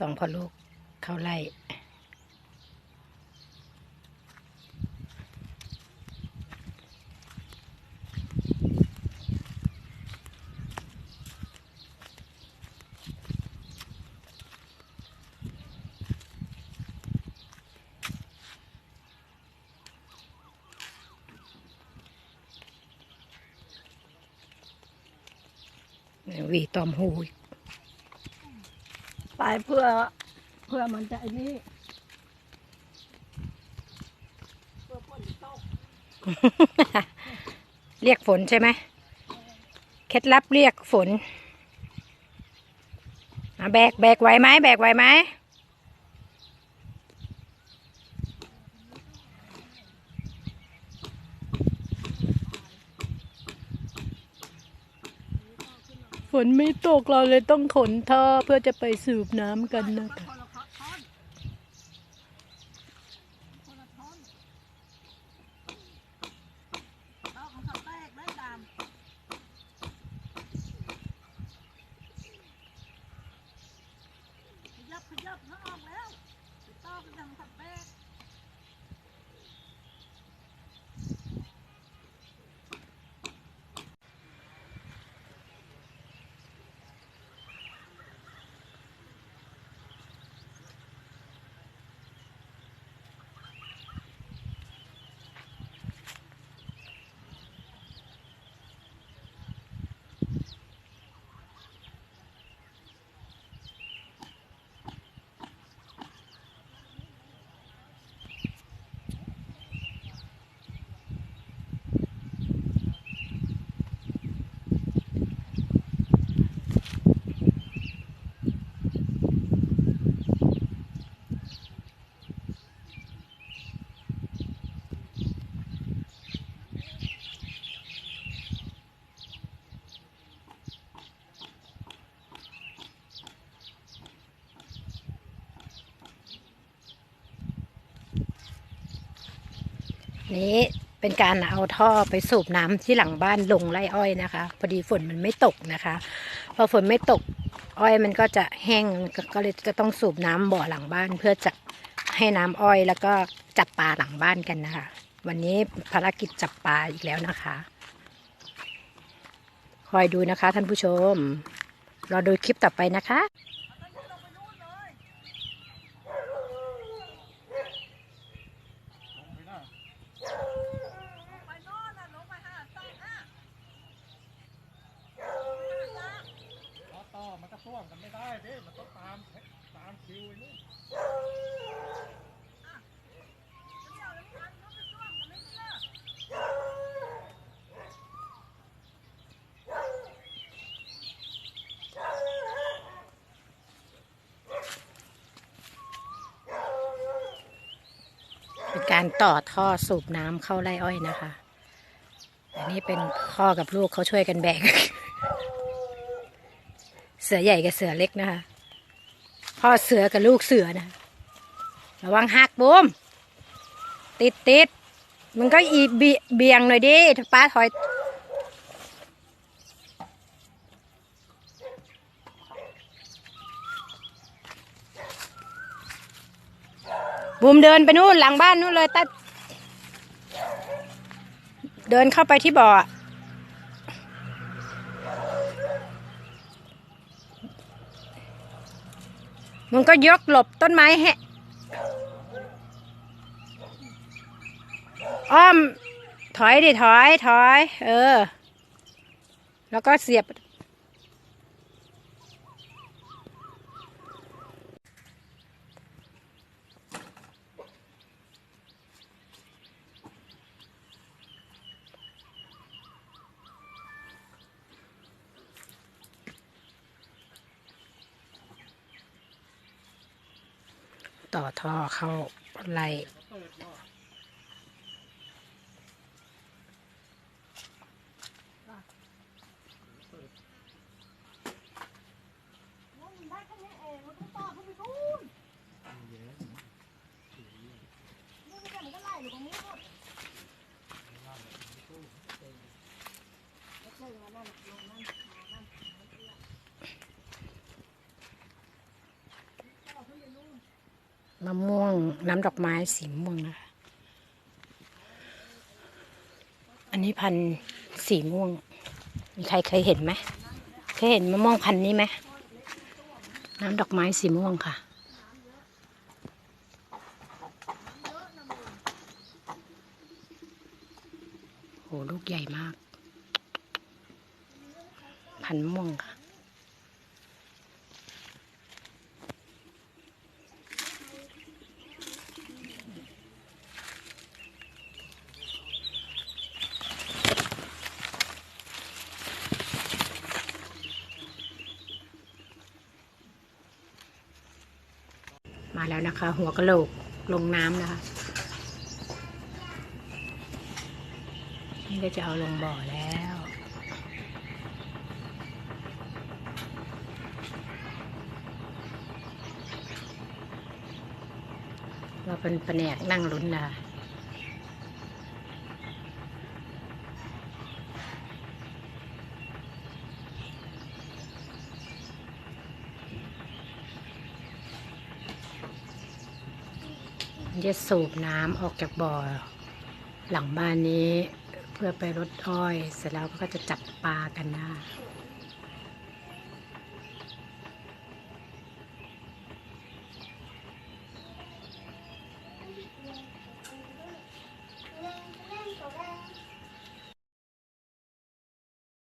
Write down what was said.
สองพ่อลูกเข้าไล่วีตอมหูอีก ไปเพื่อเพื่อมันจะไอ้นี่เพื่อฝนตกเรียกฝนใช่ไหมเคล็ดลับเรียกฝนแบกแบกไหวไหมแบกไหวไหม ฝนไม่ตกเราเลยต้องขนท่อเพื่อจะไปสูบน้ำกันนะคะ คนละท่อนคนละท่อนเอาของเขาแตกได้ตามขยับขยับเขาออกแล้วติดต่อกันทำขับแตก นี้เป็นการเอาท่อไปสูบน้ำที่หลังบ้านลงไร่อ้อยนะคะ พอดีฝนมันไม่ตกนะคะ พอฝนไม่ตกอ้อยมันก็จะแห้งก็เลยจะต้องสูบน้ำบ่อหลังบ้าน เพื่อจะให้น้ำอ้อยแล้วก็จับปลาหลังบ้านกันนะคะ วันนี้ภารกิจจับปลาอีกแล้วนะคะ คอยดูนะคะท่านผู้ชมรอดูคลิปต่อไปนะคะ ไปโน่นน่ะลงไปหาต่ออะ ต่อมันก็พ่วงกันไม่ได้ดิมันต้องตามตามคิวไอ้นี่ เป็น การต่อท่อสูบน้ำเข้าไร่อ้อยนะคะ อันนี้เป็นพ่อกับลูกเขาช่วยกันแบก เสือใหญ่กับเสือเล็กนะคะ พ่อเสือกับลูกเสือนะ ระวังหักบูมติดติดมันก็อีเบีเบียงหน่อยดิป้าถอย บูมเดินไปนู่นหลังบ้านนู่นเลยตัดเดินเข้าไปที่บ่ออะมันก็ยกหลบต้นไม้แฮะ อ้อม ถอยดิ ถอย ถอย เออ แล้วก็เสียบ ต่อท่อเข้าไล่ะม่วงน้ำดอกไม้สีม่วงนะคะ อันนี้พันธ์สีม่วง มีใครเคยเห็นไหมเคยเห็นมะม่วงพันธ์นี้ไหมน้ำดอกไม้สีม่วงค่ะ โห ลูกใหญ่มาก พันธ์ม่วงค่ะ มาแล้วนะคะ หัวกะโหลกลงน้ำนะคะ นี่ก็จะเอาลงบ่อแล้วว่าเป็นแผนกนั่งลุ้นนะคะ จะสูบน้ำออกจากบ่อ หลังบ้านนี้เพื่อไปรดอ้อย เสร็จแล้วก็จะจับปลากันนะ